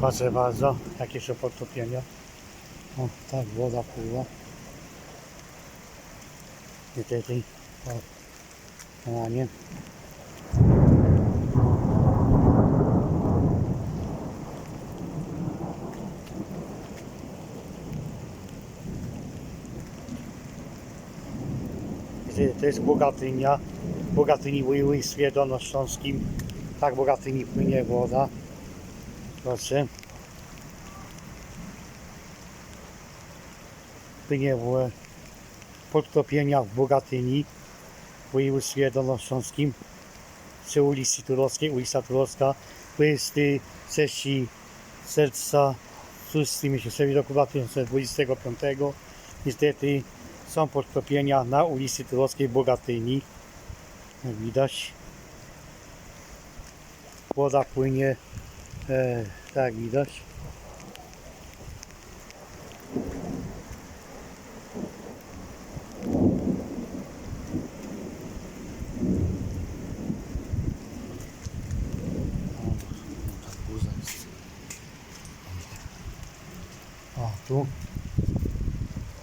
Proszę bardzo, jakie są podtopienia. O, tak, woda pływa. Niestety, o, ona nie. Wiecie, To jest Bogatynia. Bogatyni w województwie dolnośląskim. Tak Bogatyni płynie woda. Proszę. Płynie w podtopieniach w Bogatyni w województwie dolnośląskim przy ulicy Turowskiej, ulica Turowska 26 serca 6 miesiącowi roku 2025 niestety są podtopienia na ulicy Turowskiej w Bogatyni jak widać woda płynie e, tak widać. O, tu.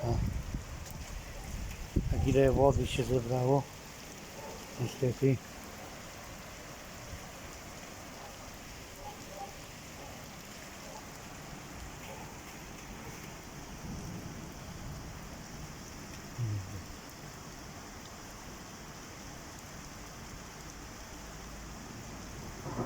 O. Tak ile wody się zebrało. Niestety.